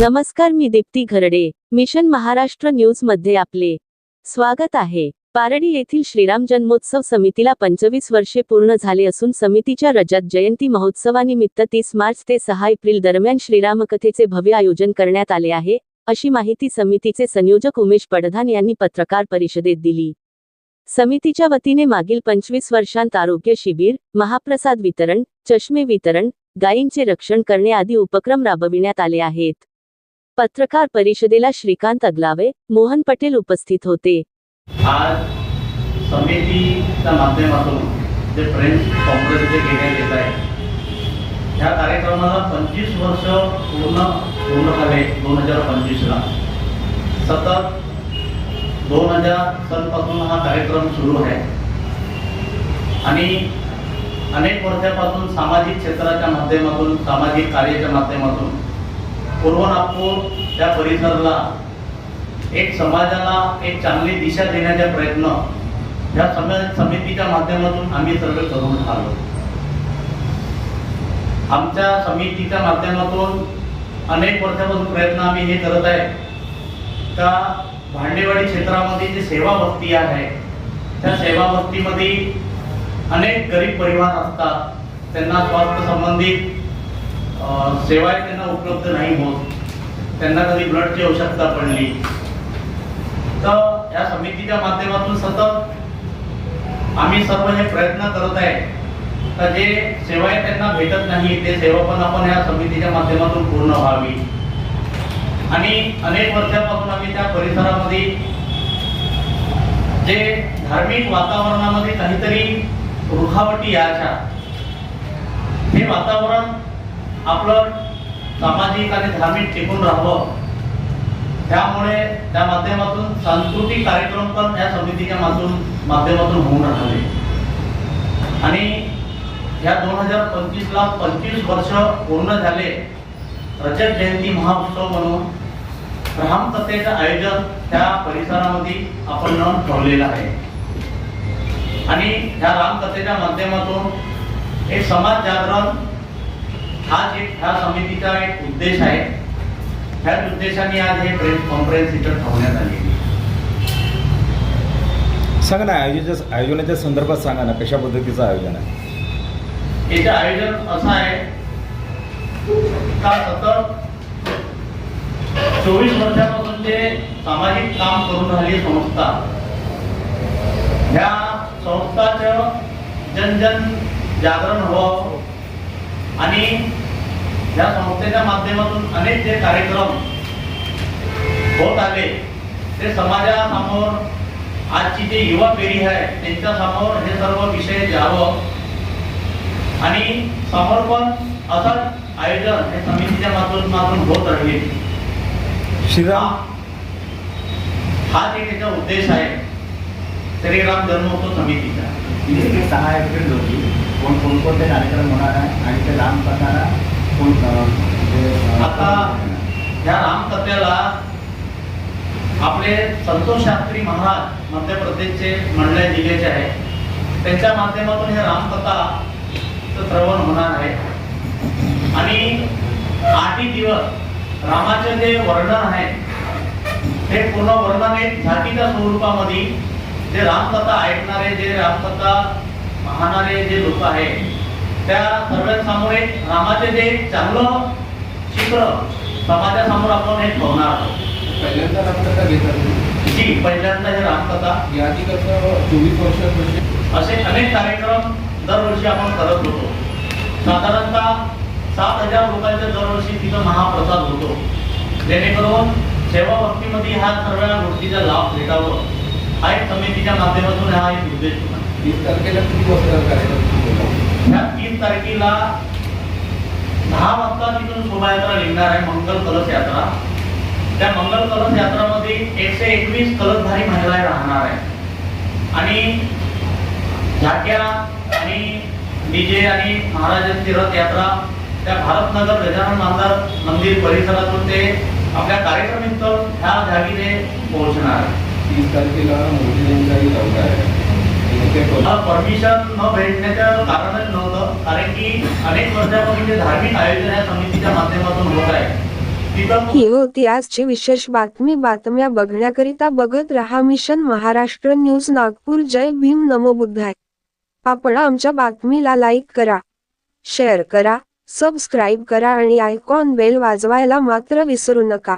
नमस्कार मी दीप्ती घरडे. मिशन महाराष्ट्र न्यूजमध्ये आपले स्वागत आहे. पारडी येथील श्रीराम जन्मोत्सव समितीला पंचवीस वर्षे पूर्ण झाले असून समितीच्या रजत जयंती महोत्सवानिमित्त तीस मार्च ते सहा एप्रिल दरम्यान श्रीरामकथेचे भव्य आयोजन करण्यात आले आहे. अशी माहिती समितीचे संयोजक उमेश पडधान यांनी पत्रकार परिषदेत दिली. समितीच्या वतीने मागील पंचवीस वर्षांत आरोग्य शिबिर महाप्रसाद वितरण चष्मे वितरण गायींचे रक्षण करणे आदी उपक्रम राबविण्यात आले आहेत. पत्रकार परिषदेला श्रीकांत अगलावे मोहन पटेल उपस्थित होते. आज समितीच्या माध्यमातून जे फ्रेंड्स काँग्रेस जे घेण्यात येत आहे ह्या कार्यक्रमाला पंचवीस वर्ष पूर्ण पूर्ण झाले दोन हजार पंचवीसला. सतत दोन हजार सनपासून हा कार्यक्रम सुरू आहे. आणि अनेक वर्षापासून सामाजिक क्षेत्राच्या माध्यमातून सामाजिक कार्याच्या माध्यमातून पूर्व नागपूर त्या परिसराला एक समाजाला एक चांगली दिशा देण्याचा प्रयत्न या सम समितीच्या माध्यमातून आम्ही सर्व करून आलो. आमच्या समितीच्या माध्यमातून अनेक वर्षापासून प्रयत्न आम्ही हे करत आहे. का भांडेवाडी क्षेत्रामध्ये जे सेवा वस्ती आहे त्या सेवा वस्तीमध्ये अनेक गरीब परिवार असतात. त्यांना स्वास्थ्य संबंधित सेवा त्यांना उपलब्ध नाही होत. त्यांना कधी ब्लडची आवश्यकता पडली. तर या समितीच्या माध्यमातून सतत आम्ही सर्व हे प्रयत्न करत आहे. तर जे सेवा आहे त्यांना भेटत नाही ते सेवा पण आपण या समितीच्या माध्यमातून पूर्ण व्हावी. आणि अनेक वर्षापासून आम्ही त्या परिसरामध्ये जे धार्मिक वातावरणामध्ये काहीतरी रुखावटी याच्या हे वातावरण आपलं सामाजिक आणि धार्मिक टिकून राहावं. त्यामुळे त्या माध्यमातून सांस्कृतिक कार्यक्रम पण या समितीच्या माध्यमातून होऊन राहिले. आणि या दोन हजार पंचवीसला पंचवीस वर्ष पूर्ण झाले. रजत जयंती महोत्सव म्हणून रामकथेचं आयोजन त्या परिसरामध्ये आपण ठेवलेलं आहे. आणि ह्या रामकथेच्या माध्यमातून हे समाज जागरण हाच एक ह्या समितीचा एक उद्देश आहे. ह्याच उद्देशाने आज हे प्रेस कॉन्फरन्स इथं ठेवण्यात आली सांगा ना आयोजनाच्या आयोजनाच्या संदर्भात सांगा ना कशा पद्धतीचं आयोजन आहे? याचे आयोजन असं आहे. का सतत चोवीस वर्षापासून जे सामाजिक काम करून राहिली संस्था ह्या संस्थाचं जनजन जागरण व्हावं आणि या संस्थेच्या माध्यमातून अनेक जे कार्यक्रम होत आले ते समाजासमोर आजची जे युवा पिढी आहे त्यांच्यासमोर हे सर्व विषय द्यावं आणि समर्पण असं आयोजन हे समितीच्या माध्यमातून होत राहील श्रीराम. हाच एक याचा उद्देश आहे श्रीराम जन्मोत्सव समितीचा. सहा एप्रिल रोजी कोण कोणकोणते कार्यक्रम होणार आहे आणि ते रामकथाला कोण अं, म्हणजे, अं, आता या रामकथेला आपले संतोष शास्त्री महाराज मध्य प्रदेशचे मंडळे जिल्ह्याचे आहे. त्यांच्या माध्यमातून हे रामकथा श्रवण होणार आहे. आणि आठही दिवस रामाचे जे वर्णन आहे हे पूर्ण वर्णन एक झाकीच्या स्वरूपामध्ये जे रामकथा ऐकणारे जे रामकथा पाहणारे जे लोक आहेत त्या सर्वांसमोर एक रामाचे जे चांगलं चित्र समाजासमोर आपण एक ठेवणार आहोत. पहिल्यांदा रामकथा घेतात. जी पहिल्यांदा हे रामकथा. याआधी कसं चोवीस वर्षापूर्वी असे अनेक कार्यक्रम दरवर्षी आपण करत होतो. साधारणतः सात हजार रुपयाचा दरवर्षी तिथं महाप्रसाद होतो. जेणेकरून सेवा भक्तीमध्ये ह्या सर्व गोष्टीचा लाभ भेटावं. हा एक समितीच्या माध्यमातून हा एक उद्देश होता. तीस तारखेला किती? ह्या तीन तारखेला दहा वाजता तिथून शोभायात्रा निघणार आहे मंगल कलश यात्रा. त्या मंगल कलश यात्रामध्ये एकशे एकवीस कलशधारी महिला राहणार आहे आणि झाक्या आणि डीजे आणि महाराजांची रथ यात्रा त्या भारतनगर गजानन मांदार मंदिर परिसरातून ते आपल्या कार्यक्रम स्थळ ह्या जागी ते पोहोचणार. तीस तारखेला मोदींचाही दौरा आहे. परमिशन न भेटण्याचं कारणच नव्हतं कारण की अनेक वर्षापासून जे धार्मिक आयोजन या समितीच्या माध्यमातून होत आहे ही होती आजची विशेष बातमी. बातम्या बघण्याकरिता बघत रहा मिशन महाराष्ट्र न्यूज नागपूर. जय भीम. नमो बुद्धाय. आपण आमच्या बातमीला लाईक करा शेअर करा सबस्क्राईब करा आणि आयकॉन बेल वाजवायला मात्र विसरू नका.